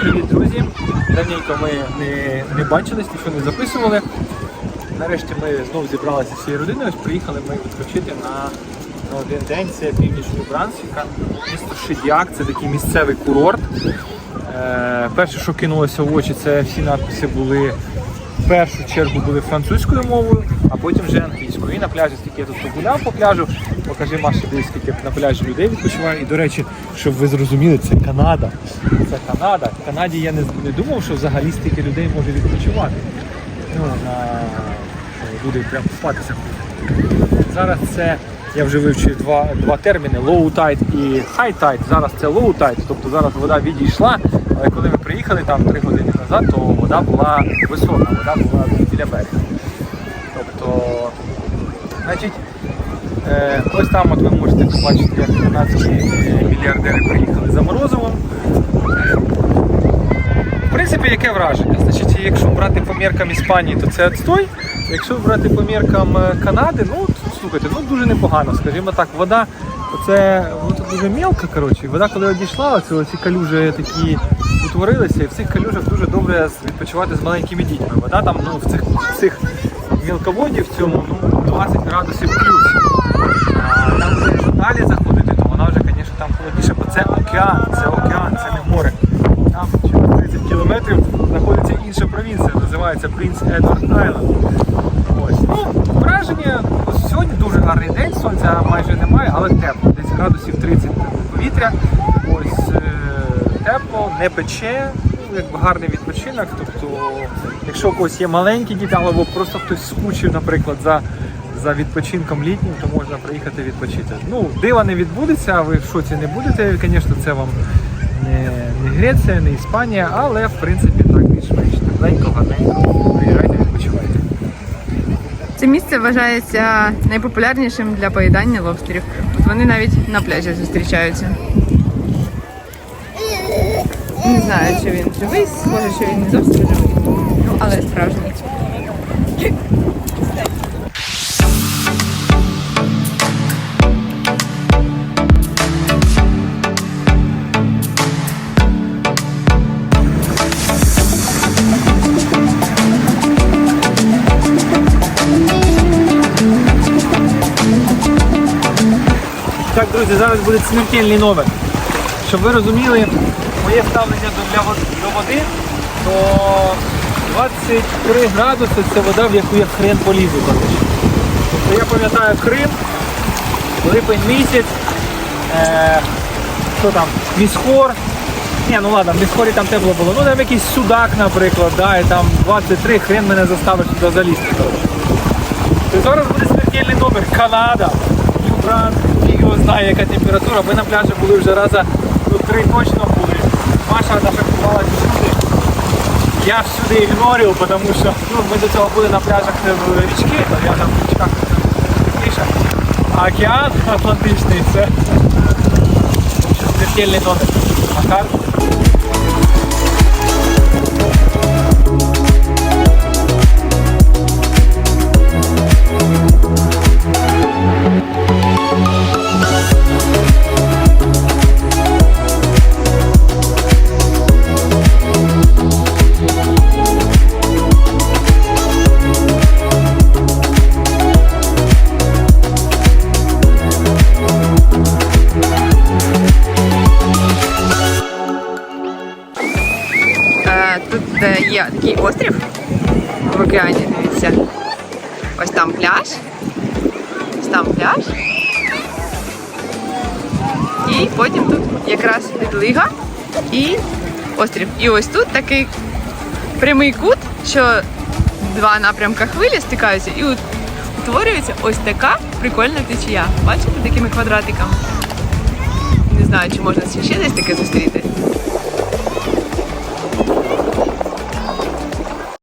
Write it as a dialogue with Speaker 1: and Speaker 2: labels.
Speaker 1: Привіт, друзі! Давненько ми не, не бачились, нічого не записували. Нарешті ми знову зібралися всією родиною. Приїхали ми відпочити на, на один день. Це північ Нью-Брансвіка, місто Шидяк, це такий місцевий курорт. Е, перше, що кинулося в очі, це всі надписи були в першу чергу були французькою мовою, потім вже англійською. І на пляжі, скільки я тут погуляв по пляжу, покажи Маші, десь скільки на пляжі людей відпочиває. І до речі, щоб ви зрозуміли, це Канада. Це Канада. В Канаді я не, не думав, що взагалі стільки людей може відпочивати. Ну, на люди прям купатися. Зараз це я вже вивчив два, два терміни low tide і high tide. Зараз це low tide, тобто зараз вода відійшла, але коли ми приїхали там три години назад, то вода була висока, вода була біля берега. Тобто, значить, е, ось там от ви можете побачити, як канадські е, мільярдери приїхали за Морозовим. В принципі, яке враження? Значить, якщо брати по міркам Іспанії, то це відстой. Якщо брати по міркам е, Канади, ну слухайте, ну дуже непогано, скажімо так, вода. Оце ну, тут дуже мілка, коротше. Вода, коли одійшла, оці, оці калюжі такі утворилися, і в цих калюжах дуже добре відпочивати з маленькими дітьми. Вода там ну, в цих, в цих мілководді в цьому ну, 20 градусів плюс. Там вже далі заходити, то вона вже, звісно, там холодніше, бо це океан, це океан, це не море. Там через 30 кілометрів знаходиться інша провінція, називається Принц Едвард Айленд. Ось. Ну, враження, сьогодні дуже гарний день, сонця майже немає, але тепло. Десь градусів 30 повітря. Ось е, тепло, не пече, ну, якби гарний відпочинок. Тобто, якщо у когось є маленькі діти, або просто хтось скучив, наприклад, за, за відпочинком літнім, то можна приїхати відпочити. Ну, дива не відбудеться, а ви в шоці не будете, звісно, це вам не, не Греція, не Іспанія, але в принципі так більш-менш тепленько, гарненько. Приїжджайте, відпочивайте.
Speaker 2: Це місце вважається найпопулярнішим для поїдання лобстерів. Вони навіть на пляжі зустрічаються. Не знаю, чи він живий, схоже, що він не зовсім живий. Ну, але справжній.
Speaker 1: Так, друзі, зараз буде смертельний номер. Щоб ви розуміли, моє ставлення до, води, то 23 градуси це вода, в яку я хрен полізу. Тобто я пам'ятаю Крим, липень місяць, е, що там, місхор. Ні, ну ладно, в місхорі там тепло було. Ну там якийсь судак, наприклад, да, і там 23 хрен мене заставить туди залізти. коротше. Зараз буде смертельний номер Канада. Фіг його знає, яка температура. Ми на пляжі були вже раза ну, три точно були. Маша купалась всюди. Я всюди ігнорю, тому що ну, ми до цього були на пляжах в річки, то я там в річках тихіше. А океан Атлантичний це смертельний номер.
Speaker 2: Тут е, є такий острів в океані, дивіться. Ось там пляж. Ось там пляж. І потім тут якраз відлига і острів. І ось тут такий прямий кут, що два напрямка хвилі стикаються і утворюється ось така прикольна течія. Бачите, такими квадратиками. Не знаю, чи можна ще десь таке зустріти.